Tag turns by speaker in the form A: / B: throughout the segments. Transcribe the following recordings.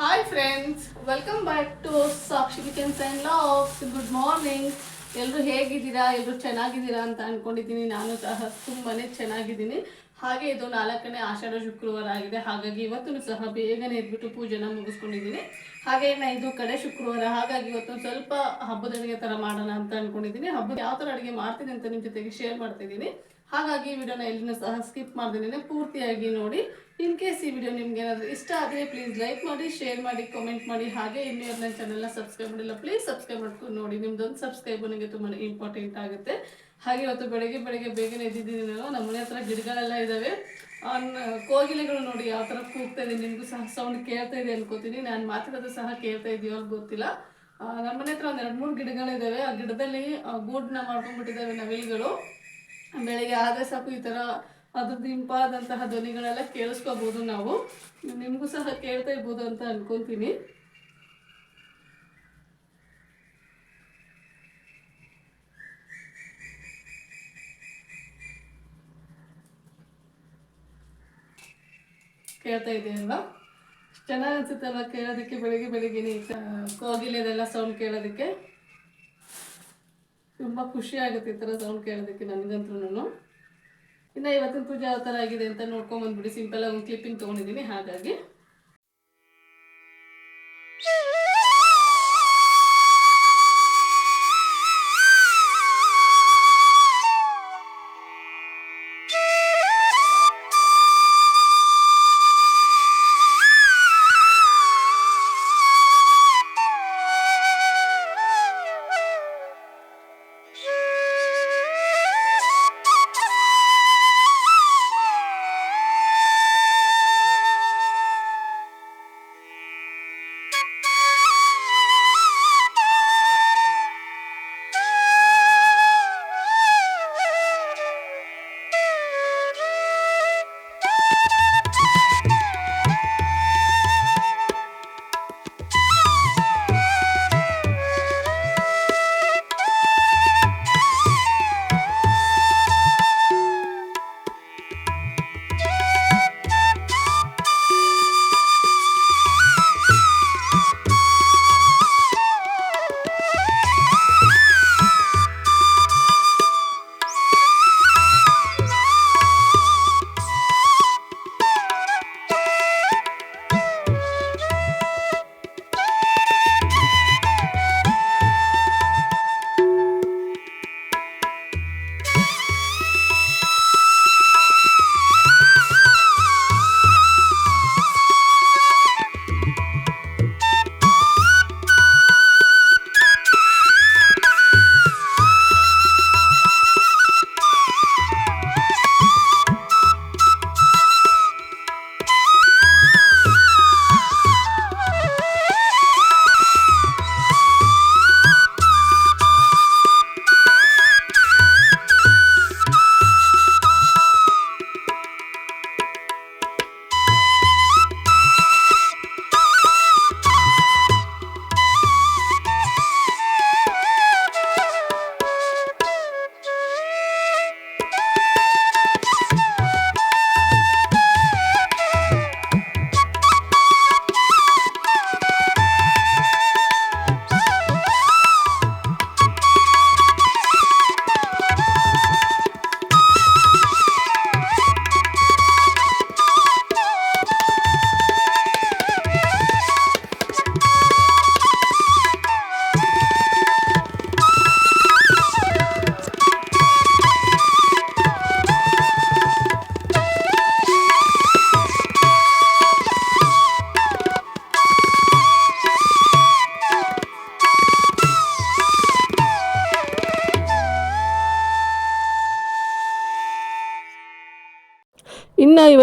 A: Hi friends welcome back to Sakshi kitchens and vlogs good morning ಎಲ್ಲರೂ ಹೇಗಿದ್ದೀರಾ? ಎಲ್ಲರೂ ಚೆನ್ನಾಗಿದ್ದೀರಾ ಅಂತ ಅಂದ್ಕೊಂಡಿದ್ದೀನಿ ನಾನು ಸಹ ತುಂಬಾ ಚೆನ್ನಾಗಿದ್ದೀನಿ. ಹಾಗೆ ಇದು ನಾಲ್ಕನೇ ಆಷಾಢ ಶುಕ್ರವಾರ ಆಗಿದೆ. ಹಾಗಾಗಿ ಇವತ್ತು ಸಹ ಬೇಗನೆ ಎದ್ಬಿಟ್ಟು ಪೂಜೆನ ಮುಗಿಸ್ಕೊಂಡಿದ್ದೀನಿ. ಹಾಗೆ ನಾ ಇದು ಕಡೆ ಶುಕ್ರವಾರ. ಹಾಗಾಗಿ ಇವತ್ತು ಸ್ವಲ್ಪ ಹಬ್ಬದ ಅಡುಗೆ ಥರ ಮಾಡೋಣ ಅಂತ ಅಂದ್ಕೊಂಡಿದ್ದೀನಿ ಹಬ್ಬದ ಯಾವ ಥರ ಅಡುಗೆ ಮಾಡ್ತೀನಿ ಅಂತ ನಿಮ್ಮ ಜೊತೆಗೆ ಶೇರ್ ಮಾಡ್ತಿದ್ದೀನಿ ಹಾಗಾಗಿ ವಿಡಿಯೋನ ಎಲ್ಲಿನ ಸಹ ಸ್ಕಿಪ್ ಮಾಡ್ದೇನೆ ಪೂರ್ತಿಯಾಗಿ ನೋಡಿ. ಇನ್ ಕೇಸ್ ಈ ವಿಡಿಯೋ ನಿಮ್ಗೆ ಏನಾದರೂ ಇಷ್ಟ ಆದರೆ ಪ್ಲೀಸ್ ಲೈಕ್ ಮಾಡಿ ಶೇರ್ ಮಾಡಿ ಕಮೆಂಟ್ ಮಾಡಿ. ಹಾಗೆ ಇನ್ನೂ ಯಾರು ನನ್ನ ಸಬ್ಸ್ಕ್ರೈಬ್ ಮಾಡಿಲ್ಲ ಪ್ಲೀಸ್ ಸಬ್ಸ್ಕ್ರೈಬ್ ಮಾಡ್ಕೊಂಡು ನೋಡಿ. ನಿಮ್ದೊಂದು ಸಬ್ಸ್ಕ್ರೈಬ್ ನನಗೆ ತುಂಬಾ ಇಂಪಾರ್ಟೆಂಟ್ ಆಗುತ್ತೆ. ಹಾಗೆ ಇವತ್ತು ಬೆಳಗ್ಗೆ ಬೆಳಗ್ಗೆ ಬೇಗನೆ ಎದ್ದಿದ್ದೀನಿ ನಾನು. ನಮ್ಮ ಮನೆ ಹತ್ರ ಗಿಡಗಳೆಲ್ಲ ಇದ್ದಾವೆ ಕೋಗಿಲೆಗಳು ನೋಡಿ ಯಾವ ಥರ ಕೂಗ್ತಾ ಇದೆ. ನಿಮಗೂ ಸಹ ಸೌಂಡ್ ಕೇಳ್ತಾ ಇದೆ ಅನ್ಕೋತೀನಿ. ನಾನು ಮಾತಾಡೋದು ಸಹ ಕೇಳ್ತಾ ಇದೆಯೋ ಗೊತ್ತಿಲ್ಲ. ನಮ್ಮ ಮನೆ ಹತ್ರ ಒಂದು ಎರಡು ಮೂರು ಗಿಡಗಳಿದ್ದಾವೆ ಆ ಗಿಡದಲ್ಲಿ ಗೂಡನ್ನ ಮಾಡ್ಕೊಂಡ್ಬಿಟ್ಟಿದ್ದಾವೆ ನವಿಲುಗಳು. ಬೆಳಿಗ್ಗೆ ಆದರೆ ಸಾಕು ಈ ಥರ ಅದ್ರದ್ದು ಇಂಪಾದಂತಹ ಧ್ವನಿಗಳೆಲ್ಲ ಕೇಳಿಸ್ಕೋಬೋದು ನಾವು. ನಿಮಗೂ ಸಹ ಕೇಳ್ತಾ ಇರ್ಬೋದು ಅಂತ ಅನ್ಕೊಂತೀನಿ. ಕೇಳ್ತಾ ಇದೆ ಚೆನ್ನಾಗಿ ಅನ್ಸುತ್ತಲ್ವಾ ಕೇಳೋದಕ್ಕೆ ಬೆಳಿಗ್ಗೆ ಬೆಳಿಗ್ಗೆ ಕೋಗಿಲೆದೆಲ್ಲ ಸೌಂಡ್ ಕೇಳೋದಕ್ಕೆ? ತುಂಬ ಖುಷಿ ಆಗುತ್ತೆ ಈ ಥರ ಸೌಂಡ್ ಕೇಳೋದಕ್ಕೆ ನನಗಂತೂ ಇನ್ನು ಇವತ್ತಿನ ಪೂಜೆ ಯಾವ ಥರ ಆಗಿದೆ ಅಂತ ನೋಡ್ಕೊಂಬಂದ್ಬಿಡಿ ಸಿಂಪಲ್ ಆಗಿ ಒಂದು ಕ್ಲಿಪ್ಪಿಂಗ್ ತೊಗೊಂಡಿದ್ದೀನಿ, ಹಾಗಾಗಿ.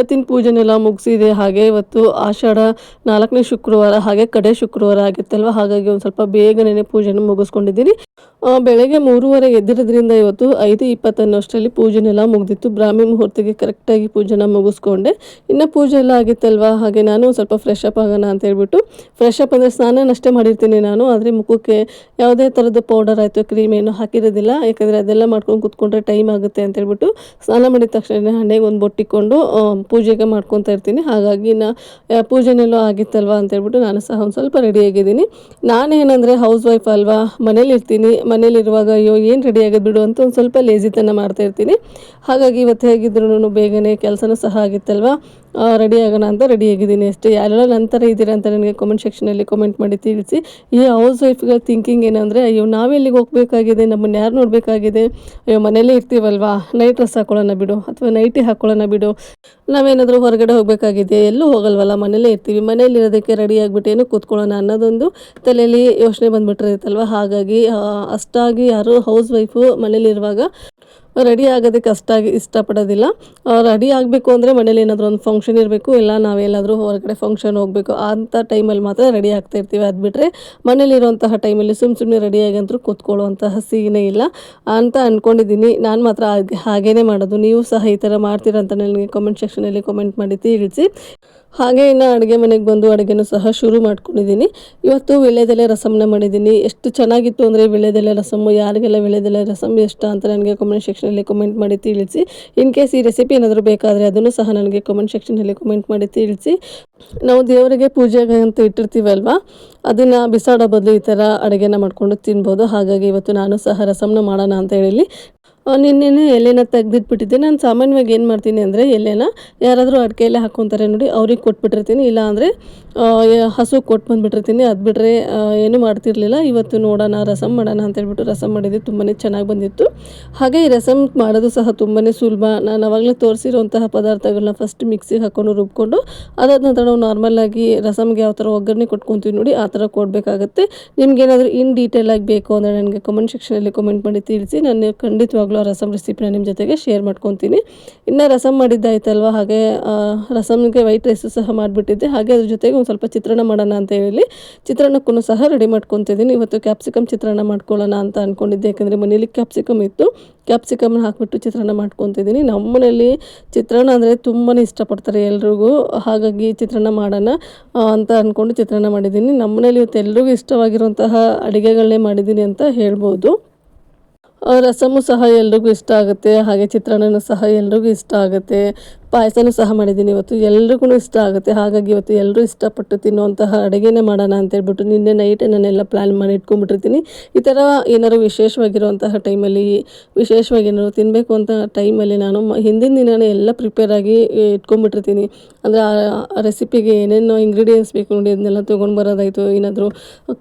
A: ಇವತ್ತಿನ ಪೂಜೆನೆಲ್ಲ ಮುಗಿಸಿದೆ. ಹಾಗೆ ಇವತ್ತು ಆಷಾಢ ನಾಲ್ಕನೇ ಶುಕ್ರವಾರ, ಹಾಗೆ ಕಡೆ ಶುಕ್ರವಾರ ಆಗಿತ್ತಲ್ವ? ಹಾಗಾಗಿ ಒಂದು ಸ್ವಲ್ಪ ಬೇಗನೆ ಪೂಜೆನ ಮುಗಿಸ್ಕೊಂಡಿದ್ದೀನಿ.
B: ಬೆಳಗ್ಗೆ ಮೂರುವರೆ ಎದ್ದಿರೋದ್ರಿಂದ ಇವತ್ತು ಐದು ಇಪ್ಪತ್ತನ್ನಷ್ಟರಲ್ಲಿ ಪೂಜೆನೆಲ್ಲ ಮುಗ್ದಿತ್ತು. ಬ್ರಾಹ್ಮಿ ಮುಹೂರ್ತಿಗೆ ಕರೆಕ್ಟಾಗಿ ಪೂಜೆನ ಮುಗಿಸ್ಕೊಂಡೆ. ಇನ್ನು ಪೂಜೆ ಎಲ್ಲ ಆಗಿತ್ತಲ್ವಾ? ಹಾಗೆ ನಾನು ಸ್ವಲ್ಪ ಫ್ರೆಶ್ ಅಪ್ ಆಗೋಣ ಅಂತ ಹೇಳ್ಬಿಟ್ಟು ಫ್ರೆಶ್ ಅಪ್ ಅಂದರೆ ಸ್ನಾನನಷ್ಟೇ ಮಾಡಿರ್ತೀನಿ ನಾನು. ಆದರೆ ಮುಖಕ್ಕೆ ಯಾವುದೇ ಥರದ ಪೌಡರ್ ಆಯಿತು ಕ್ರೀಮ್ ಏನು ಹಾಕಿರೋದಿಲ್ಲ. ಯಾಕಂದರೆ ಅದೆಲ್ಲ ಮಾಡ್ಕೊಂಡು ಕೂತ್ಕೊಂಡ್ರೆ ಟೈಮ್ ಆಗುತ್ತೆ ಅಂತ ಹೇಳ್ಬಿಟ್ಟು ಸ್ನಾನ ಮಾಡಿದ ತಕ್ಷಣ ಹಣೆಗೆ ಒಂದು ಬೊಟ್ಟಿಕೊಂಡು ಪೂಜೆಗೆ ಮಾಡ್ಕೊತಾ ಇರ್ತೀನಿ. ಹಾಗಾಗಿ ನಾ ಪೂಜೆನೆಲ್ಲೋ ಆಗಿತ್ತಲ್ವ ಅಂತ ಹೇಳ್ಬಿಟ್ಟು ನಾನು ಸಹ ಒಂದು ಸ್ವಲ್ಪ ರೆಡಿಯಾಗಿದ್ದೀನಿ ನಾನೇನಂದರೆ ಹೌಸ್ ವೈಫ್ ಅಲ್ವಾ ಮನೇಲಿರ್ತೀನಿ ಮನೇಲಿರುವಾಗ ಅಯ್ಯೋ, ಏನು ರೆಡಿ ಆಗೋದು ಬಿಡು ಅಂತ ಒಂದು ಸ್ವಲ್ಪ ಲೇಜಿತನ ಮಾಡ್ತಾ ಇರ್ತೀನಿ. ಹಾಗಾಗಿ ಇವತ್ತು ಹೇಗಿದ್ರು ಬೇಗನೆ ಕೆಲಸನೂ ಸಹ ಆಗಿತ್ತಲ್ವಾ. ರೆಡಿ ಆಗೋಣ ಅಂತ ರೆಡಿ ಆಗಿದ್ದೀನಿ. ಅಷ್ಟೇ ಯಾರೆಲ್ಲ ನಂತರ ಇದ್ದೀರಾ ಅಂತ ನನಗೆ ಕಾಮೆಂಟ್ ಸೆಕ್ಷನಲ್ಲಿ ಕಮೆಂಟ್ ಮಾಡಿ ತಿಳಿಸಿ. ಈ ಹೌಸ್ ವೈಫ್ಗಳ ಥಿಂಕಿಂಗ್ ಏನಂದರೆ, ಅಯ್ಯೋ ನಾವೆಲ್ಲಿಗೆ ಹೋಗಬೇಕಾಗಿದೆ? ನಮ್ಮನ್ನು ಯಾರು ನೋಡಬೇಕಾಗಿದೆ? ಅಯ್ಯೋ ಮನೇಲೇ ಇರ್ತೀವಲ್ವಾ? ನೈಟ್ ಡ್ರೆಸ್ ಹಾಕೊಳ್ಳೋಣ ಬಿಡು ಅಥವಾ ನೈಟಿ ಹಾಕೊಳ್ಳೋಣ ಬಿಡು. ನಾವೇನಾದರೂ ಹೊರಗಡೆ ಹೋಗಬೇಕಾಗಿದೆ ಎಲ್ಲೂ ಹೋಗಲ್ವಲ್ಲ ಮನೇಲೇ ಇರ್ತೀವಿ. ಮನೇಲಿ ಇರೋದಕ್ಕೆ ರೆಡಿ ಆಗಿಬಿಟ್ಟು ಕೂತ್ಕೊಳ್ಳೋಣ ಅನ್ನೋದೊಂದು ತಲೆಯಲ್ಲಿ ಯೋಚನೆ ಬಂದುಬಿಟ್ಟಿರುತ್ತಲ್ವ? ಹಾಗಾಗಿ ಅಷ್ಟಾಗಿ ಯಾರು ಹೌಸ್ ವೈಫು ಮನೇಲಿರುವಾಗ ರೆಡಿ ಆಗೋದಕ್ಕೆ ಅಷ್ಟಾಗಿ ಇಷ್ಟಪಡೋದಿಲ್ಲ. ರೆಡಿ ಆಗಬೇಕು ಅಂದರೆ ಮನೇಲಿ ಏನಾದರೂ ಒಂದು ಫಂಕ್ಷನ್ ಇರಬೇಕು, ಇಲ್ಲ ನಾವೆಲ್ಲಾದರೂ ಹೊರಗಡೆ ಫಂಕ್ಷನ್ ಹೋಗಬೇಕು ಅಂಥ ಟೈಮಲ್ಲಿ ಮಾತ್ರ ರೆಡಿ ಆಗ್ತಾ ಇರ್ತೀವಿ. ಅದು ಬಿಟ್ಟರೆ ಮನೇಲಿರುವಂತಹ ಟೈಮಲ್ಲಿ ಸುಮ್ಮ ಸುಮ್ಮನೆ ರೆಡಿಯಾಗಿ ಅಂತೂ ಕೂತ್ಕೊಳ್ಳುವಂತಹ ಸೀನೇ ಇಲ್ಲ. ಅಂತ ಅಂದ್ಕೊಂಡಿದ್ದೀನಿ ನಾನು ಮಾತ್ರ ಹಾಗೆ ಹಾಗೇ ಮಾಡೋದು. ನೀವು ಸಹ ಈ ಥರ ಮಾಡ್ತೀರಾ ಅಂತ ನನಗೆ ಕಾಮೆಂಟ್ ಸೆಕ್ಷನಲ್ಲಿ ಕಾಮೆಂಟ್ ಮಾಡಿ ತಿಳಿಸಿ. ಹಾಗೆ ಇನ್ನು ಅಡುಗೆ ಮನೆಗೆ ಬಂದು ಅಡುಗೆನೂ ಸಹ ಶುರು ಮಾಡ್ಕೊಂಡಿದ್ದೀನಿ. ಇವತ್ತು ವಿಳ್ಯದೆಲೆ ರಸಮ್ನ ಮಾಡಿದ್ದೀನಿ. ಎಷ್ಟು ಚೆನ್ನಾಗಿತ್ತು ಅಂದರೆ ವಿಳ್ಯದೆಲೆ ರಸಮ್ಮು, ಯಾರಿಗೆಲ್ಲ ವಿಳ್ಯದೆಲೆ ರಸಮ್ ಇಷ್ಟ ಅಂತ ನನಗೆ ಕಮೆಂಟ್ ಸೆಕ್ಷನಲ್ಲಿ ಕಮೆಂಟ್ ಮಾಡಿ ತಿಳಿಸಿ. ಇನ್ ಕೇಸ್ ಈ ರೆಸಿಪಿ ಏನಾದರೂ ಬೇಕಾದರೆ ಅದನ್ನು ಸಹ ನನಗೆ ಕಮೆಂಟ್ ಸೆಕ್ಷನಲ್ಲಿ ಕಮೆಂಟ್ ಮಾಡಿ ತಿಳಿಸಿ. ನಾವು ದೇವರಿಗೆ ಪೂಜೆಗೆ ಅಂತ ಇಟ್ಟಿರ್ತೀವಲ್ವ? ಅದನ್ನು ಬಿಸಾಡೋ ಬದಲು ಈ ಥರ ಅಡುಗೆನ ಮಾಡಿಕೊಂಡು ತಿನ್ಬೋದು. ಹಾಗಾಗಿ ಇವತ್ತು ನಾನು ಸಹ ರಸಮ್ನ ಮಾಡೋಣ ಅಂತ ಹೇಳಿ ನಿನ್ನೆ ಎಲೆನ ತೆಗೆದಿಟ್ಬಿಟ್ಟಿದ್ದೆ. ನಾನು ಸಾಮಾನ್ಯವಾಗಿ ಏನು ಮಾಡ್ತೀನಿ ಅಂದರೆ ಎಲೆನ ಯಾರಾದರೂ ಅಡಿಕೆಯಲ್ಲೇ ಹಾಕ್ಕೊತಾರೆ ನೋಡಿ, ಅವ್ರಿಗೆ ಕೊಟ್ಬಿಟ್ಟಿರ್ತೀನಿ. ಇಲ್ಲ ಅಂದರೆ ಹಸು ಕೊಟ್ಟು ಬಂದುಬಿಟ್ಟಿರ್ತೀನಿ. ಅದು ಬಿಟ್ಟರೆ ಏನೂ ಮಾಡ್ತಿರ್ಲಿಲ್ಲ. ಇವತ್ತು ನೋಡೋಣ ರಸಮ್ ಮಾಡೋಣ ಅಂತ ಹೇಳ್ಬಿಟ್ಟು ರಸಮ್ ಮಾಡಿದ್ದೆ. ತುಂಬಾ ಚೆನ್ನಾಗಿ ಬಂದಿತ್ತು. ಹಾಗೆ ಈ ರಸಮ್ ಮಾಡೋದು ಸಹ ತುಂಬಾ ಸುಲಭ. ನಾನು ಅವಾಗಲೇ ತೋರಿಸಿರುವಂತಹ ಪದಾರ್ಥಗಳನ್ನ ಫಸ್ಟ್ ಮಿಕ್ಸಿಗೆ ಹಾಕ್ಕೊಂಡು ರುಬ್ಕೊಂಡು, ಅದಾದ ನಂತರ ನಾವು ನಾರ್ಮಲ್ಲಾಗಿ ರಸಮ್ಗೆ ಯಾವ ಥರ ಒಗ್ಗರಣೆ ಕೊಟ್ಕೊತೀವಿ ನೋಡಿ, ಆ ಥರ ಕೊಡಬೇಕಾಗತ್ತೆ. ನಿಮ್ಗೇನಾದರೂ ಇನ್ ಡೀಟೇಲಾಗಿ ಬೇಕು ಅಂದರೆ ನನಗೆ ಕಮೆಂಟ್ ಸೆಕ್ಷನಲ್ಲಿ ಕಮೆಂಟ್ ಮಾಡಿ ತಿಳಿಸಿ. ನಾನು ಖಂಡಿತವಾಗ್ಲೂ ಆ ರಸಮ್ ರೆಸಿಪಿನ ನಿಮ್ಮ ಜೊತೆಗೆ ಶೇರ್ ಮಾಡ್ಕೊತೀನಿ. ಇನ್ನು ರಸಮ್ ಮಾಡಿದ್ದಾಯ್ತಲ್ವ? ಹಾಗೆ ರಸಮ್ಗೆ ವೈಟ್ ರೈಸು ಸಹ ಮಾಡಿಬಿಟ್ಟಿದ್ದೆ. ಹಾಗೆ ಅದ್ರ ಜೊತೆಗೆ ಒಂದು ಸ್ವಲ್ಪ ಚಿತ್ರಾನ್ನ ಮಾಡೋಣ ಅಂತ ಹೇಳಿ ಚಿತ್ರಾನ್ನಕ್ಕೂ ಸಹ ರೆಡಿ ಮಾಡ್ಕೊತಿದ್ದೀನಿ. ಇವತ್ತು ಕ್ಯಾಪ್ಸಿಕಮ್ ಚಿತ್ರಾನ್ನ ಮಾಡ್ಕೊಳ್ಳೋಣ ಅಂತ ಅಂದ್ಕೊಂಡಿದ್ದೆ ಯಾಕಂದರೆ ಮನೇಲಿ ಕ್ಯಾಪ್ಸಿಕಮ್ ಇತ್ತು. ಕ್ಯಾಪ್ಸಿಕಮ್ನ ಹಾಕಿಬಿಟ್ಟು ಚಿತ್ರಾನ್ನ ಮಾಡ್ಕೊತಿದ್ದೀನಿ. ನಮ್ಮ ಮನೇಲಿ ಚಿತ್ರಾನ್ನ ಅಂದರೆ ತುಂಬಾ ಇಷ್ಟಪಡ್ತಾರೆ ಎಲ್ರಿಗೂ. ಹಾಗಾಗಿ ಚಿತ್ರಾನ್ನ ಮಾಡೋಣ ಅಂತ ಅಂದ್ಕೊಂಡು ಚಿತ್ರಾನ್ನ ಮಾಡಿದ್ದೀನಿ. ನಮ್ಮ ಮನೇಲಿ ಇವತ್ತು ಎಲ್ರಿಗೂ ಇಷ್ಟವಾಗಿರುವಂತಹ ಅಡುಗೆಗಳನ್ನೇ ಮಾಡಿದ್ದೀನಿ ಅಂತ ಹೇಳ್ಬೋದು. ರಸಮು ಸಹ ಎಲ್ರಿಗೂ ಇಷ್ಟ ಆಗುತ್ತೆ. ಹಾಗೆ ಚಿತ್ರಾನ್ನನೂ ಸಹ ಎಲ್ರಿಗೂ ಇಷ್ಟ ಆಗುತ್ತೆ. ಪಾಯಸನೂ ಸಹ ಮಾಡಿದ್ದೀನಿ. ಇವತ್ತು ಎಲ್ರಿಗೂ ಇಷ್ಟ ಆಗುತ್ತೆ. ಹಾಗಾಗಿ ಇವತ್ತು ಎಲ್ಲರೂ ಇಷ್ಟಪಟ್ಟು ತಿನ್ನುವಂತಹ ಅಡುಗೆನೇ ಮಾಡೋಣ ಅಂತ ಹೇಳ್ಬಿಟ್ಟು ನಿನ್ನೆ ನೈಟೇ ನಾನೆಲ್ಲ ಪ್ಲ್ಯಾನ್ ಮಾಡಿ ಇಟ್ಕೊಂಡ್ಬಿಟ್ಟಿರ್ತೀನಿ. ಈ ಥರ ಏನಾದ್ರು ವಿಶೇಷವಾಗಿರುವಂತಹ ಟೈಮಲ್ಲಿ ವಿಶೇಷವಾಗಿ ಏನಾದ್ರು ತಿನ್ನಬೇಕು ಅಂತ ಟೈಮಲ್ಲಿ ನಾನು ಹಿಂದಿನ ದಿನವೇ ಎಲ್ಲ ಪ್ರಿಪೇರ್ ಆಗಿ ಇಟ್ಕೊಂಡ್ಬಿಟ್ಟಿರ್ತೀನಿ. ಅಂದರೆ ಆ ರೆಸಿಪಿಗೆ ಏನೇನು ಇಂಗ್ರೀಡಿಯೆಂಟ್ಸ್ ಬೇಕು ನೋಡಿ, ಅದನ್ನೆಲ್ಲ ತೊಗೊಂಡು ಬರೋದಾಯಿತು. ಏನಾದರೂ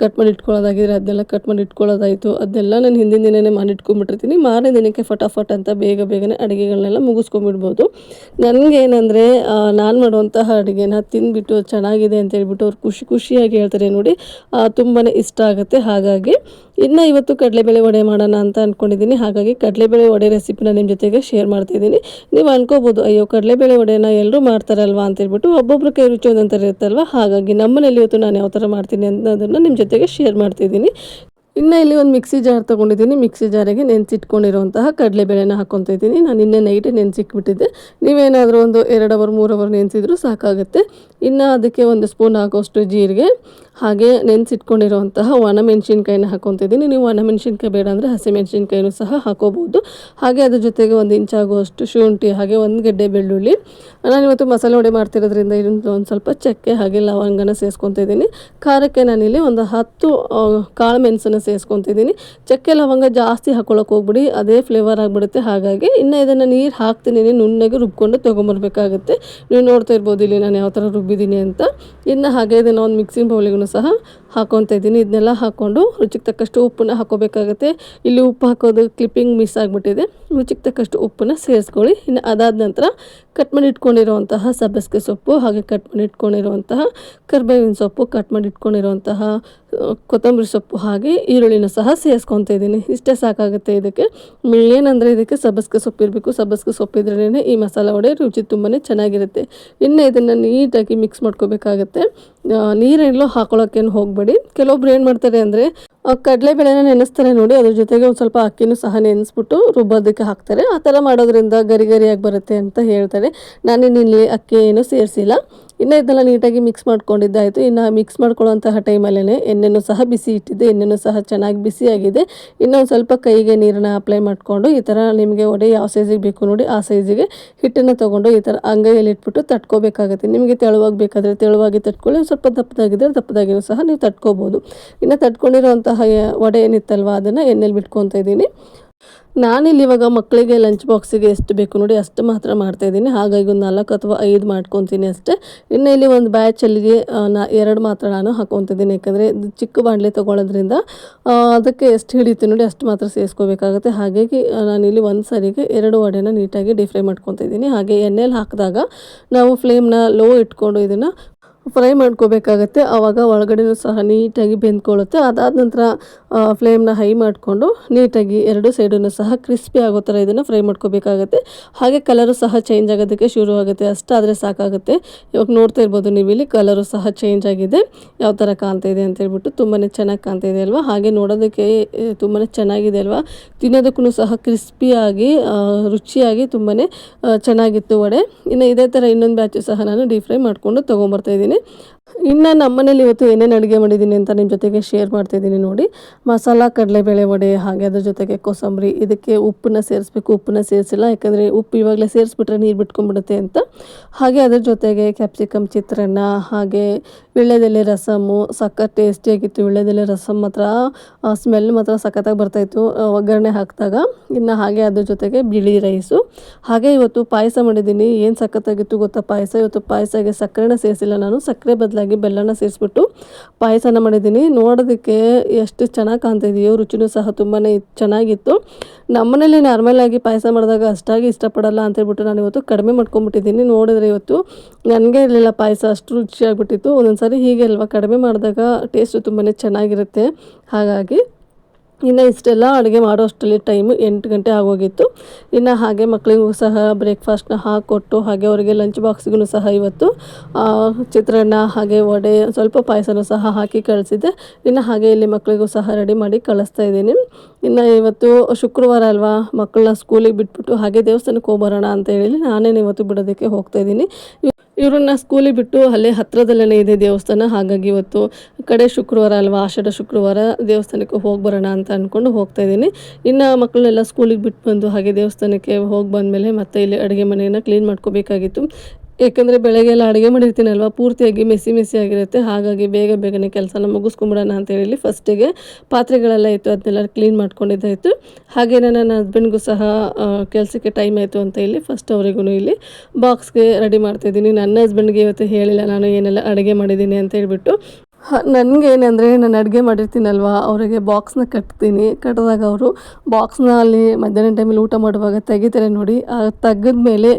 B: ಕಟ್ ಮಾಡಿ ಇಟ್ಕೊಳ್ಳೋದಾಗಿದ್ರೆ ಅದನ್ನೆಲ್ಲ ಕಟ್ ಮಾಡಿ ಇಟ್ಕೊಳ್ಳೋದಾಯಿತು. ಅದನ್ನೆಲ್ಲ ನಾನು ಹಿಂದಿನ ದಿನವೇ ಮಾಡಿ ಇಟ್ಕೊಂಡ್ಬಿಟ್ಟಿರ್ತೀನಿ. ಮಾರನೇ ದಿನಕ್ಕೆ ಫಟಾಫಟ್ ಅಂತ ಬೇಗ ಬೇಗನೆ ಅಡುಗೆಗಳನ್ನೆಲ್ಲ ಮುಗಿಸ್ಕೊಂಡ್ಬಿಡ್ಬೋದು. ನನಗೇನೆಂದರೆ ನಾನು ಮಾಡುವಂತಹ ಅಡುಗೆನ ತಿಂದುಬಿಟ್ಟು ಚೆನ್ನಾಗಿದೆ ಅಂತ ಹೇಳ್ಬಿಟ್ಟು ಅವ್ರು ಖುಷಿ ಖುಷಿಯಾಗಿ ಹೇಳ್ತಾರೆ ನೋಡಿ ತುಂಬಾ ಇಷ್ಟ ಆಗುತ್ತೆ. ಹಾಗಾಗಿ ಇನ್ನು ಇವತ್ತು ಕಡಲೆಬೇಳೆ ವಡೆ ಮಾಡೋಣ ಅಂತ ಅಂದ್ಕೊಂಡಿದ್ದೀನಿ ಹಾಗಾಗಿ ಕಡಲೆಬೇಳೆ ವಡೆ ರೆಸಿಪಿನ ನಿಮ್ಮ ಜೊತೆಗೆ ಶೇರ್ ಮಾಡ್ತಿದ್ದೀನಿ ನೀವು ಅನ್ಕೋಬೋದು, ಅಯ್ಯೋ, ಕಡಲೆಬೇಳೆ ವಡೆನ ಎಲ್ಲರೂ ಮಾಡ್ತಾರಲ್ವಾ? ಅಂತ ಹೇಳ್ಬಿಟ್ಟು ಒಬ್ಬೊಬ್ರು ಕೈ ರುಚಿ ಒಂದೊಂಥರ ಇರುತ್ತಲ್ವ? ಹಾಗಾಗಿ ನಮ್ಮನೇಲಿ ಇವತ್ತು ನಾನು ಯಾವ ಥರ ಮಾಡ್ತೀನಿ ಅನ್ನೋದನ್ನು ನಿಮ್ಮ ಜೊತೆಗೆ ಶೇರ್ ಮಾಡ್ತಿದ್ದೀನಿ ಇನ್ನು ಇಲ್ಲಿ ಒಂದು ಮಿಕ್ಸಿ ಜಾರ್ ತೊಗೊಂಡಿದ್ದೀನಿ. ಮಿಕ್ಸಿ ಜಾರಿಗೆ ನೆನೆಸಿಟ್ಕೊಂಡಿರುವಂತಹ ಕಡಲೆಬೇಳೆನ ಹಾಕ್ಕೊತಾ ಇದ್ದೀನಿ. ನಾನು ನಿನ್ನೆ ನೈಟೇ ನೆನೆಸಿಟ್ಬಿಟ್ಟಿದ್ದೆ. ನೀವೇನಾದರೂ ಒಂದು ಎರಡು ಅವರ್ ಮೂರು ಅವರ್ ನೆನೆಸಿದ್ರು ಸಾಕಾಗುತ್ತೆ. ಇನ್ನು ಅದಕ್ಕೆ ಒಂದು ಸ್ಪೂನ್ ಹಾಕೋಷ್ಟು ಜೀರಿಗೆ ಹಾಗೆ ನೆನೆಸಿಟ್ಕೊಂಡಿರುವಂತಹ ಒಣಮೆಣ್ಸಿನ್ಕಾಯಿನ ಹಾಕೊತಿದ್ದೀನಿ. ನೀವು ಒಣಮೆಣ್ಸಿನ್ಕಾಯಿ ಬೇಡ ಅಂದರೆ ಹಸಿಮೆಣ್ಸಿನ್ಕಾಯಿನೂ ಸಹ ಹಾಕೋಬೋದು. ಹಾಗೆ ಅದ್ರ ಜೊತೆಗೆ ಒಂದು ಇಂಚಾಗುವಷ್ಟು ಶುಂಠಿ, ಹಾಗೆ ಒಂದು ಗೆಡ್ಡೆ ಬೆಳ್ಳುಳ್ಳಿ. ನಾನು ಇವತ್ತು ಮಸಾಲೆ ವಡೆ ಮಾಡ್ತಿರೋದ್ರಿಂದ ಇದೊಂದು ಒಂದು ಸ್ವಲ್ಪ ಚಕ್ಕೆ ಹಾಗೆ ಲವಂಗನ ಸೇರಿಸ್ಕೊತಿದ್ದೀನಿ ಖಾರಕ್ಕೆ ನಾನಿಲ್ಲಿ ಒಂದು ಹತ್ತು ಕಾಳು ಮೆಣಸನ್ನು ಸೇರಿಸ್ಕೊತಿದ್ದೀನಿ ಚಕ್ಕೆ, ಲವಂಗ ಜಾಸ್ತಿ ಹಾಕೊಳಕ್ಕೆ ಹೋಗ್ಬಿಡಿ. ಅದೇ ಫ್ಲೇವರ್ ಆಗಿಬಿಡುತ್ತೆ. ಹಾಗಾಗಿ ಇನ್ನು ಇದನ್ನು ನೀರು ಹಾಕ್ತೀನಿ. ನುಣ್ಣಗೆ ರುಬ್ಕೊಂಡು ತೊಗೊಂಬರ್ಬೇಕಾಗುತ್ತೆ. ನೀವು ನೋಡ್ತಾ ಇರ್ಬೋದು ಇಲ್ಲಿ ನಾನು ಯಾವ ಥರ ರುಬ್ಬಿದ್ದೀನಿ ಅಂತ. ಇನ್ನು ಹಾಗೆ ಇದನ್ನು ಒಂದು ಮಿಕ್ಸಿಂಗ್ ಬೌಲಿಗೂ ಸಹ ಹಾಕೊತಾ ಇದ್ದೀನಿ. ಇದನ್ನೆಲ್ಲ ಹಾಕ್ಕೊಂಡು ರುಚಿಗೆ ತಕ್ಕಷ್ಟು ಉಪ್ಪನ್ನ ಹಾಕೋಬೇಕಾಗುತ್ತೆ. ಇಲ್ಲಿ ಉಪ್ಪು ಹಾಕೋದು ಕ್ಲಿಪ್ಪಿಂಗ್ ಮಿಸ್ ಆಗಿಬಿಟ್ಟಿದೆ. ರುಚಿಗೆ ತಕ್ಕಷ್ಟು ಉಪ್ಪನ್ನ ಸೇರಿಸ್ಕೊಳ್ಳಿ. ಇನ್ನು ಅದಾದ ನಂತರ ಕಟ್ ಮಾಡಿ ಇಟ್ಕೊಂಡಿರುವಂತಹ ಸಬ್ಬಸಿಗೆ ಸೊಪ್ಪು ಹಾಗೆ ಕಟ್ ಮಾಡಿ ಇಟ್ಕೊಂಡಿರುವಂತಹ ಕರ್ಬೇವಿನ ಸೊಪ್ಪು ಕಟ್ ಮಾಡಿ ಇಟ್ಕೊಂಡಿರುವಂತಹ ಕೊತ್ತಂಬರಿ ಸೊಪ್ಪು ಹಾಗೆ ಈರುಳ್ಳಿನ ಸಹ ಸೇರಿಸ್ಕೊತಾ ಇದ್ದೀನಿ. ಇಷ್ಟೇ ಸಾಕಾಗುತ್ತೆ ಇದಕ್ಕೆ. ಏನಂದರೆ ಇದಕ್ಕೆ ಸಬ್ಬಸಿಗೆ ಸೊಪ್ಪು ಇರಬೇಕು. ಸಬ್ಬಸಿಗೆ ಸೊಪ್ಪು ಇದ್ರೇ ಈ ಮಸಾಲ ವಡೆ ರುಚಿ ತುಂಬಾ ಚೆನ್ನಾಗಿರುತ್ತೆ. ಇನ್ನು ಇದನ್ನು ನೀಟಾಗಿ ಮಿಕ್ಸ್ ಮಾಡ್ಕೋಬೇಕಾಗತ್ತೆ. ನೀರೆಲ್ಲೋ ಹಾಕೊಳ್ಳೋಕ್ಕೇನು ಹೋಗಬೇಡಿ. ಕೆಲವೊಬ್ರು ಏನು ಮಾಡ್ತಾರೆ ಅಂದರೆ ಕಡಲೆಬೇಳೆನ ನೆನೆಸ್ತಾರೆ ನೋಡಿ. ಅದ್ರ ಜೊತೆಗೆ ಒಂದು ಸ್ವಲ್ಪ ಅಕ್ಕಿನೂ ಸಹ ನೆನೆಸ್ಬಿಟ್ಟು ರುಬ್ಬೋದಕ್ಕೆ ಹಾಕ್ತಾರೆ. ಆ ಥರ ಮಾಡೋದ್ರಿಂದ ಗರಿ ಗರಿಯಾಗಿ ಬರುತ್ತೆ ಅಂತ ಹೇಳ್ತಾರೆ. ನಾನು ಇಲ್ಲಿ ಅಕ್ಕಿ ಏನು ಸೇರಿಸಿಲ್ಲ. ಇನ್ನು ಇದನ್ನೆಲ್ಲ ನೀಟಾಗಿ ಮಿಕ್ಸ್ ಮಾಡ್ಕೊಂಡಿದ್ದಾಯಿತು. ಇನ್ನು ಮಿಕ್ಸ್ ಮಾಡ್ಕೊಳ್ಳೋಂತಹ ಟೈಮಲ್ಲೇ ಎಣ್ಣೆನೂ ಸಹ ಬಿಸಿ ಇಟ್ಟಿದ್ದೆ ಎಣ್ಣೆನೂ ಸಹ ಚೆನ್ನಾಗಿ ಬಿಸಿಯಾಗಿದೆ ಇನ್ನೊಂದು ಸ್ವಲ್ಪ ಕೈಗೆ ನೀರನ್ನು ಅಪ್ಲೈ ಮಾಡಿಕೊಂಡು ಈ ಥರ ನಿಮಗೆ ಒಡೆ ಯಾವ ಸೈಜಿಗೆ ಬೇಕು ನೋಡಿ ಆ ಸೈಜಿಗೆ ಹಿಟ್ಟನ್ನು ತೊಗೊಂಡು ಈ ಥರ ಅಂಗೈಯಲ್ಲಿ ಇಟ್ಬಿಟ್ಟು ತಟ್ಕೋಬೇಕಾಗುತ್ತೆ. ನಿಮಗೆ ತೆಳುವಾಗಿ ಬೇಕಾದರೆ ತೆಳುವಾಗಿ ತಟ್ಕೊಳ್ಳಿ. ಸ್ವಲ್ಪ ದಪ್ಪದಾಗಿದ್ದರೆ ದಪ್ಪದಾಗಿಯೂ ಸಹ ನೀವು ತಟ್ಕೋಬೋದು. ಇನ್ನು ತಟ್ಕೊಂಡಿರುವಂತಹ ವಡೆ ಏನಿತ್ತಲ್ವ, ಅದನ್ನು ಎಣ್ಣೆಲಿ ಬಿಟ್ಕೊತಾ ಇದ್ದೀನಿ. ನಾನಿಲ್ಲಿ ಇವಾಗ ಮಕ್ಕಳಿಗೆ ಲಂಚ್ ಬಾಕ್ಸಿಗೆ ಎಷ್ಟು ಬೇಕು ನೋಡಿ ಅಷ್ಟು ಮಾತ್ರ ಮಾಡ್ತಾಯಿದ್ದೀನಿ ಹಾಗಾಗಿ ಒಂದು ನಾಲ್ಕು ಅಥವಾ ಐದು ಮಾಡ್ಕೊತೀನಿ ಅಷ್ಟೇ. ಇನ್ನು ಇಲ್ಲಿ ಒಂದು ಬ್ಯಾಚಲ್ಲಿಗೆ ನಾ, ಎರಡು ಮಾತ್ರ ನಾನು ಹಾಕೊತಿದ್ದೀನಿ. ಯಾಕಂದರೆ ಚಿಕ್ಕ ಬಾಣಲೆ ತೊಗೊಳೋದ್ರಿಂದ ಅದಕ್ಕೆ ಎಷ್ಟು ಹಿಡಿತೀನಿ ನೋಡಿ ಅಷ್ಟು ಮಾತ್ರ ಸೇರಿಸ್ಕೋಬೇಕಾಗುತ್ತೆ. ಹಾಗಾಗಿ ನಾನಿಲ್ಲಿ ಒಂದು ಸಾರಿಗೆ ಎರಡು ವಡೆನ ನೀಟಾಗಿ ಡಿಫ್ರೈ ಮಾಡ್ಕೊತಿದ್ದೀನಿ. ಹಾಗೆ ಎಣ್ಣೆಲಿ ಹಾಕಿದಾಗ ನಾವು ಫ್ಲೇಮ್ನ ಲೋ ಇಟ್ಕೊಂಡು ಇದನ್ನು ಫ್ರೈ ಮಾಡ್ಕೋಬೇಕಾಗತ್ತೆ. ಆವಾಗ ಒಳಗಡೆನೂ ಸಹ ನೀಟಾಗಿ ಬೆಂದ್ಕೊಳ್ಳುತ್ತೆ. ಅದಾದ ನಂತರ ಫ್ಲೇಮ್ನ ಹೈ ಮಾಡಿಕೊಂಡು ನೀಟಾಗಿ ಎರಡು ಸೈಡನ್ನು ಸಹ ಕ್ರಿಸ್ಪಿ ಆಗೋ ಥರ ಇದನ್ನು ಫ್ರೈ ಮಾಡ್ಕೋಬೇಕಾಗತ್ತೆ. ಹಾಗೆ ಕಲರು ಸಹ ಚೇಂಜ್ ಆಗೋದಕ್ಕೆ ಶುರು ಆಗುತ್ತೆ. ಅಷ್ಟಾದರೆ ಸಾಕಾಗುತ್ತೆ. ಇವಾಗ ನೋಡ್ತಾ ಇರ್ಬೋದು ನೀವು ಇಲ್ಲಿ ಕಲರು ಸಹ ಚೇಂಜ್ ಆಗಿದೆ. ಯಾವ ಥರ ಕಾಣ್ತಾ ಇದೆ ಅಂತ ಹೇಳ್ಬಿಟ್ಟು ತುಂಬಾ ಚೆನ್ನಾಗಿ ಕಾಣ್ತಾ ಇದೆ ಅಲ್ವಾ? ಹಾಗೆ ನೋಡೋದಕ್ಕೆ ತುಂಬಾ ಚೆನ್ನಾಗಿದೆ ಅಲ್ವಾ? ತಿನ್ನೋದಕ್ಕೂ ಸಹ ಕ್ರಿಸ್ಪಿಯಾಗಿ ರುಚಿಯಾಗಿ ತುಂಬಾ ಚೆನ್ನಾಗಿತ್ತು ವಡೆ. ಇನ್ನು ಇದೇ ಥರ ಇನ್ನೊಂದು ಬ್ಯಾಚು ಸಹ ನಾನು ಡೀಪ್ ಫ್ರೈ ಮಾಡಿಕೊಂಡು ತೊಗೊಂಬರ್ತಾ ಇದ್ದೀನಿ. ಇನ್ನು ನಮ್ಮನೇಲಿ ಇವತ್ತು ಏನೇನು ಅಡುಗೆ ಮಾಡಿದ್ದೀನಿ ಅಂತ ನಿಮ್ಮ ಜೊತೆಗೆ ಶೇರ್ ಮಾಡ್ತಿದ್ದೀನಿ ನೋಡಿ. ಮಸಾಲ, ಕಡಲೆಬೇಳೆ ವಡೆ, ಹಾಗೆ ಅದ್ರ ಜೊತೆಗೆ ಕೋಸಂಬರಿ, ಇದಕ್ಕೆ ಉಪ್ಪನ್ನ ಸೇರಿಸ್ಬೇಕು. ಉಪ್ಪನ್ನ ಸೇರಿಸಿಲ್ಲ, ಯಾಕಂದರೆ ಉಪ್ಪು ಇವಾಗಲೇ ಸೇರಿಸ್ಬಿಟ್ರೆ ನೀರು ಬಿಟ್ಕೊಂಡ್ಬಿಡುತ್ತೆ ಅಂತ. ಹಾಗೆ ಅದ್ರ ಜೊತೆಗೆ ಕ್ಯಾಪ್ಸಿಕಮ್ ಚಿತ್ರಾನ್ನ, ಹಾಗೆ ವೀಳ್ಯದೆಲೆ ರಸಮ್ಮು ಸಖತ್ ಟೇಸ್ಟಿಯಾಗಿತ್ತು ವೀಳ್ಯದೆಲೆ ರಸಮ್ ಮಾತ್ರ ಸ್ಮೆಲ್ ಮಾತ್ರ ಸಖತ್ತಾಗಿ ಬರ್ತಾಯಿತ್ತು ಒಗ್ಗರಣೆ ಹಾಕಿದಾಗ. ಇನ್ನು ಹಾಗೆ ಅದ್ರ ಜೊತೆಗೆ ಬಿಳಿ ರೈಸು. ಹಾಗೆ ಇವತ್ತು ಪಾಯಸ ಮಾಡಿದ್ದೀನಿ. ಏನು ಸಖತ್ತಾಗಿತ್ತು ಗೊತ್ತಾ? ಪಾಯಸ ಇವತ್ತು ಪಾಯಸಗೆ ಸಕ್ಕರೆನ ಸೇರಿಸಿಲ್ಲ ನಾನು. ಸಕ್ಕರೆ ಬದಲಾಗಿ ಬೆಲ್ಲನ ಸೇರಿಸ್ಬಿಟ್ಟು ಪಾಯಸನ ಮಾಡಿದ್ದೀನಿ. ನೋಡೋದಕ್ಕೆ ಎಷ್ಟು ಚೆನ್ನಾಗಿ ಕಾಣ್ತಾ ಇದೆಯೋ, ರುಚಿನೂ ಸಹ ತುಂಬಾ ಚೆನ್ನಾಗಿತ್ತು. ನಮ್ಮನೇಲಿ ನಾರ್ಮಲಾಗಿ ಪಾಯಸ ಮಾಡಿದಾಗ ಅಷ್ಟಾಗಿ ಇಷ್ಟಪಡಲ್ಲ ಅಂತ ಹೇಳ್ಬಿಟ್ಟು ನಾನು ಇವತ್ತು ಕಡಿಮೆ ಮಾಡ್ಕೊಂಬಿಟ್ಟಿದ್ದೀನಿ ನೋಡಿದ್ರೆ ಇವತ್ತು ನನಗೆ ಇರಲಿಲ್ಲ ಪಾಯಸ, ಅಷ್ಟು ರುಚಿಯಾಗಿಬಿಟ್ಟಿತ್ತು. ಒಂದೊಂದು ಸಾರಿ ಹೀಗೆ ಅಲ್ವಾ, ಕಡಿಮೆ ಮಾಡಿದಾಗ ಟೇಸ್ಟು ತುಂಬಾ ಚೆನ್ನಾಗಿರುತ್ತೆ. ಹಾಗಾಗಿ ಇನ್ನು ಇಷ್ಟೆಲ್ಲ ಅಡುಗೆ ಮಾಡೋ ಅಷ್ಟರಲ್ಲಿ ಟೈಮು ಎಂಟು ಗಂಟೆ ಆಗೋಗಿತ್ತು. ಇನ್ನು ಹಾಗೆ ಮಕ್ಕಳಿಗೂ ಸಹ ಬ್ರೇಕ್ಫಾಸ್ಟ್ನ ಹಾಕ್ಕೊಟ್ಟು ಹಾಗೆ ಅವರಿಗೆ ಲಂಚ್ ಬಾಕ್ಸ್ಗೂ ಸಹ ಇವತ್ತು ಚಿತ್ರಾನ್ನ, ಹಾಗೆ ವಡೆ, ಸ್ವಲ್ಪ ಪಾಯಸನೂ ಸಹ ಹಾಕಿ ಕಳಿಸಿದ್ದೆ. ಇನ್ನು ಹಾಗೆ ಇಲ್ಲಿ ಮಕ್ಕಳಿಗೂ ಸಹ ರೆಡಿ ಮಾಡಿ ಕಳಿಸ್ತಾ ಇದ್ದೀನಿ. ಇನ್ನು ಇವತ್ತು ಶುಕ್ರವಾರ ಅಲ್ವಾ, ಮಕ್ಕಳನ್ನ ಸ್ಕೂಲಿಗೆ ಬಿಟ್ಬಿಟ್ಟು ಹಾಗೆ ದೇವಸ್ಥಾನಕ್ಕೆ ಹೋಗ್ಬರೋಣ ಅಂತ ಹೇಳಿ ನಾನೇನು ಇವತ್ತು ಬಿಡೋದಕ್ಕೆ ಹೋಗ್ತಾ ಇದ್ದೀನಿ. ಇವ್ರನ್ನ ಸ್ಕೂಲಿಗೆ ಬಿಟ್ಟು ಅಲ್ಲೇ ಹತ್ರದಲ್ಲೇ ಇದೆ ದೇವಸ್ಥಾನ. ಹಾಗಾಗಿ ಇವತ್ತು ಕಡೆ ಶುಕ್ರವಾರ ಅಲ್ವಾ, ಆಷಾಢ ಶುಕ್ರವಾರ ದೇವಸ್ಥಾನಕ್ಕೆ ಹೋಗಿ ಬರೋಣ ಅಂತ ಅಂದ್ಕೊಂಡು ಹೋಗ್ತಾ ಇದ್ದೀನಿ. ಇನ್ನು ಮಕ್ಕಳನ್ನೆಲ್ಲ ಸ್ಕೂಲಿಗೆ ಬಿಟ್ಟು ಬಂದು ಹಾಗೆ ದೇವಸ್ಥಾನಕ್ಕೆ ಹೋಗಿ ಬಂದಮೇಲೆ ಮತ್ತೆ ಇಲ್ಲಿ ಅಡುಗೆ ಮನೆಯನ್ನು ಕ್ಲೀನ್ ಮಾಡ್ಕೋಬೇಕಾಗಿತ್ತು. ಏಕೆಂದರೆ ಬೆಳಗ್ಗೆ ಎಲ್ಲ ಅಡುಗೆ ಮಾಡಿರ್ತೀನಲ್ವ? ಪೂರ್ತಿಯಾಗಿ ಮೆಸಿ ಮೆಸಿ ಆಗಿರುತ್ತೆ. ಹಾಗಾಗಿ ಬೇಗ ಬೇಗನೆ ಕೆಲಸನ ಮುಗಿಸ್ಕೊಂಬಿಡೋಣ ಅಂತ ಹೇಳಿ ಫಸ್ಟಿಗೆ ಪಾತ್ರೆಗಳೆಲ್ಲ ಇತ್ತು ಅದನ್ನೆಲ್ಲ ಕ್ಲೀನ್ ಮಾಡ್ಕೊಂಡಿದ್ದಾಯಿತು. ಹಾಗೇನೆ ನನ್ನ ಹಸ್ಬೆಂಡ್ಗೂ ಸಹ ಕೆಲಸಕ್ಕೆ ಟೈಮ್ ಆಯಿತು ಅಂತ ಹೇಳಿ ಫಸ್ಟ್ ಅವರಿಗೂ ಇಲ್ಲಿ ಬಾಕ್ಸ್ಗೆ ರೆಡಿ ಮಾಡ್ತಾಯಿದ್ದೀನಿ ನನ್ನ ಹಸ್ಬೆಂಡ್ಗೆ ಇವತ್ತು ಹೇಳಿಲ್ಲ, ನಾನು ಏನೆಲ್ಲ ಅಡುಗೆ ಮಾಡಿದ್ದೀನಿ ಅಂತ ಹೇಳ್ಬಿಟ್ಟು ನನಗೆ ಏನಂದರೆ ನಾನು ಅಡುಗೆ ಮಾಡಿರ್ತೀನಲ್ವ, ಅವರಿಗೆ ಬಾಕ್ಸ್ನ ಕಟ್ತೀನಿ. ಕಟ್ಟಿದಾಗ ಅವರು ಬಾಕ್ಸ್ನ ಅಲ್ಲಿ ಮಧ್ಯಾಹ್ನ ಟೈಮಲ್ಲಿ ಊಟ ಮಾಡುವಾಗ ತೆಗಿತಾರೆ ನೋಡಿ ತೆಗೆದ ಮೇಲೆ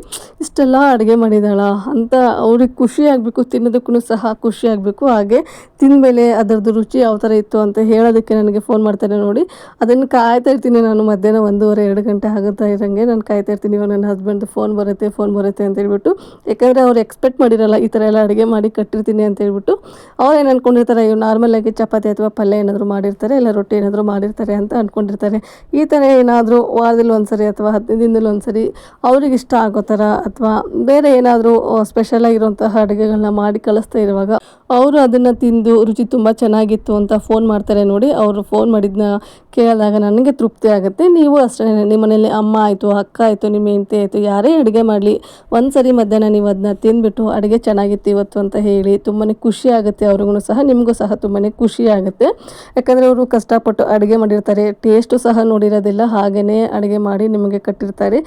B: ಇಷ್ಟೆಲ್ಲ ಅಡುಗೆ ಮಾಡಿದಾಳ. ಅಂತ ಅವ್ರಿಗೆ ಖುಷಿ ಆಗಬೇಕು ತಿನ್ನೋದಕ್ಕೂ ಸಹ ಖುಷಿ ಆಗಬೇಕು. ಹಾಗೆ ತಿಂದಮೇಲೆ ಅದರದ್ದು ರುಚಿ ಯಾವ ಥರ ಇತ್ತು ಅಂತ ಹೇಳೋದಕ್ಕೆ ನನಗೆ ಫೋನ್ ಮಾಡ್ತಾರೆ ನೋಡಿ. ಅದನ್ನು ಕಾಯ್ತಾ ಇರ್ತೀನಿ ನಾನು ಮಧ್ಯಾಹ್ನ ಒಂದೂವರೆ, ಎರಡು ಗಂಟೆ ಆಗುತ್ತಾ ಇರೋಂಗೆ ನಾನು ಕಾಯ್ತಾ ಇರ್ತೀನಿ. ಇವಾಗ ನನ್ನ ಹಸ್ಬೆಂಡ್ ಫೋನ್ ಬರುತ್ತೆ ಫೋನ್ ಬರುತ್ತೆ ಅಂತ ಹೇಳ್ಬಿಟ್ಟು, ಯಾಕಂದರೆ ಅವ್ರು ಎಕ್ಸ್ಪೆಕ್ಟ್ ಮಾಡಿರಲ್ಲ, ಈ ಥರ ಎಲ್ಲ ಅಡುಗೆ ಮಾಡಿ ಕಟ್ಟಿರ್ತೀನಿ ಅಂತ ಹೇಳ್ಬಿಟ್ಟು ಅವ್ರು ಏನು ಅಂದ್ಕೊಂಡಿರ್ತಾರೆ ಇವ್ರು ನಾರ್ಮಲಾಗಿ ಚಪಾತಿ ಅಥವಾ ಪಲ್ಯ ಏನಾದರೂ ಮಾಡಿರ್ತಾರೆ, ಇಲ್ಲ ರೊಟ್ಟಿ ಏನಾದರೂ ಮಾಡಿರ್ತಾರೆ ಅಂತ ಅಂದ್ಕೊಂಡಿರ್ತಾರೆ ಈ ಥರ ಏನಾದರೂ ವಾರದಲ್ಲಿ ಒಂದ್ಸರಿ ಅಥವಾ ಹದಿನೈದು ದಿನದಲ್ಲಿ ಒಂದ್ಸರಿ ಅವ್ರಿಗೆ ಇಷ್ಟ ಆಗೋ ಥರ ಅಥವಾ ಬೇರೆ ಏನಾದರೂ ಸ್ಪೆಷಲ್ ಆಗಿರುವಂತಹ ಅಡುಗೆಗಳನ್ನ ಮಾಡಿ ಕಳಿಸ್ತಾ ಇರುವಾಗ ಅವರು ಅದನ್ನು ತಿಂದು ರುಚಿ ತುಂಬ ಚೆನ್ನಾಗಿತ್ತು ಅಂತ ಫೋನ್ ಮಾಡ್ತಾರೆ ನೋಡಿ. ಅವರು ಫೋನ್ ಮಾಡಿದ್ನ ಕೇಳಿದಾಗ ನನಗೆ ತೃಪ್ತಿ ಆಗುತ್ತೆ. ನೀವು ಅಷ್ಟೇ, ನಿಮ್ಮ ಮನೇಲಿ ಅಮ್ಮ ಆಯಿತು, ಅಕ್ಕ ಆಯಿತು, ನಿಮ್ಮ ಹೆಂಡತಿ ಆಯಿತು, ಯಾರೇ ಅಡುಗೆ ಮಾಡಲಿ ಒಂದು ಸರಿ ಮಧ್ಯಾಹ್ನ ನೀವು ಅದನ್ನ ತಿಂದುಬಿಟ್ಟು ಅಡುಗೆ ಚೆನ್ನಾಗಿತ್ತು ಇವತ್ತು ಅಂತ ಹೇಳಿ ತುಂಬಾ ಖುಷಿ ಆಗುತ್ತೆ. ಅವ್ರಿಗೂ ಸಹ, ನಿಮಗೂ ಸಹ ತುಂಬಾ ಖುಷಿ ಆಗುತ್ತೆ. ಯಾಕಂದರೆ ಅವರು ಕಷ್ಟಪಟ್ಟು ಅಡುಗೆ ಮಾಡಿರ್ತಾರೆ. ಟೇಸ್ಟು ಸಹ ನೋಡಿರೋದಿಲ್ಲ. ಹಾಗೆಯೇ ಅಡುಗೆ ಮಾಡಿ ನಿಮಗೆ ಕಟ್ಟಿರ್ತಾರೆ.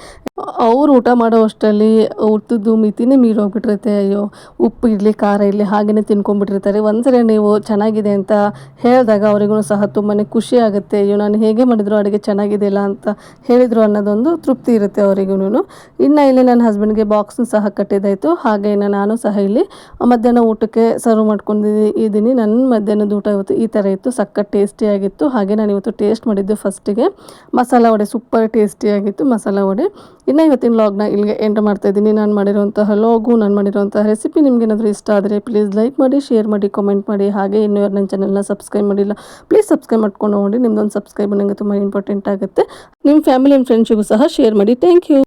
B: ಅವ್ರು ಊಟ ಮಾಡೋ ಅಷ್ಟರಲ್ಲಿ ಊಟದ್ದು ಮಿತಿನೇ ಮೀರೋಗ್ಬಿಟ್ಟಿರುತ್ತೆ ಅಯ್ಯೋ, ಉಪ್ಪು ಇರಲಿ ಖಾರ ಇರಲಿ ಹಾಗೆಯೇ ತಿನ್ಕೊಂಡ್ಬಿಟ್ಟಿರ್ತಾರೆ ಒಂದ್ಸರಿ ನೀವು ಚೆನ್ನಾಗಿದೆ ಅಂತ ಹೇಳಿದಾಗ ಅವರಿಗೂ ಸಹ ತುಂಬಾ ಖುಷಿ ಆಗುತ್ತೆ. ಅಯ್ಯೋ, ನಾನು ಹೇಗೆ ಮಾಡಿದ್ರು ಅಡುಗೆ ಚೆನ್ನಾಗಿದೆಯಲ್ಲ ಅಂತ ಹೇಳಿದರು ಅನ್ನೋದೊಂದು ತೃಪ್ತಿ ಇರುತ್ತೆ ಅವರಿಗೂ ಇನ್ನು ಇಲ್ಲಿ ನನ್ನ ಹಸ್ಬೆಂಡ್ಗೆ ಬಾಕ್ಸ್ನು ಸಹ ಕಟ್ಟಿದ್ದಾಯಿತು. ಹಾಗೆ ನಾನು ಸಹ ಇಲ್ಲಿ ಮಧ್ಯಾಹ್ನ ಊಟಕ್ಕೆ ಸರ್ವ್ ಮಾಡ್ಕೊಂಡಿದ್ದೀನಿ ಇದ್ದೀನಿ. ನನ್ನ ಮಧ್ಯಾಹ್ನದ ಊಟ ಇವತ್ತು ಈ ಥರ ಇತ್ತು. ಸಖತ್ ಟೇಸ್ಟಿಯಾಗಿತ್ತು ಹಾಗೆ ನಾನು ಇವತ್ತು ಟೇಸ್ಟ್ ಮಾಡಿದ್ದು ಫಸ್ಟಿಗೆ ಮಸಾಲ ವಡೆ ಸೂಪರ್ ಟೇಸ್ಟಿಯಾಗಿತ್ತು ಮಸಾಲ ವಡೆ. ಇನ್ನು ಇವತ್ತಿನ ಲಾಗ್ನ ಇಲ್ಲಿಗೆ ಎಂಟ್ರ್ ಮಾಡ್ತಾ ಇದ್ದೀನಿ. ನಾನು ಮಾಡಿರುವಂತಹ ಲಾಗು ನಾನು ಮಾಡಿರುವಂತಹ ರೆಸಿಪಿ ನಿಮ್ಗೆ ಏನಾದರೂ ಇಷ್ಟ ಆದರೆ ಪ್ಲೀಸ್ ಲೈಕ್ ಮಾಡಿ ಶೇರ್ ಮಾಡಿ ಕಾಮೆಂಟ್ ಮಾಡಿ. ಹಾಗೆ ಇನ್ನೂ ಯಾರು ನನ್ನ ಚಾನಲ್ನ ಸಬ್ಸ್ಕ್ರೈಬ್ ಮಾಡಿಲ್ಲ ಪ್ಲೀಸ್ ಸಬ್ಸ್ಕ್ರೈಬ್ ಮಾಡ್ಕೊಂಡು ಹೋಗಿ ನಿಮ್ದೊಂದು ಸಬ್ಸ್ಕ್ರೈಬ್ ನನಗೆ ತುಂಬ ಇಂಪಾರ್ಟೆಂಟ್ ಆಗುತ್ತೆ. ನಿಮ್ಮ ಫ್ಯಾಮಿಲಿ ಆ್ಯಂಡ್ ಫ್ರೆಂಡ್ಸಿಗೂ ಸಹ ಶೇರ್ ಮಾಡಿ. Thank you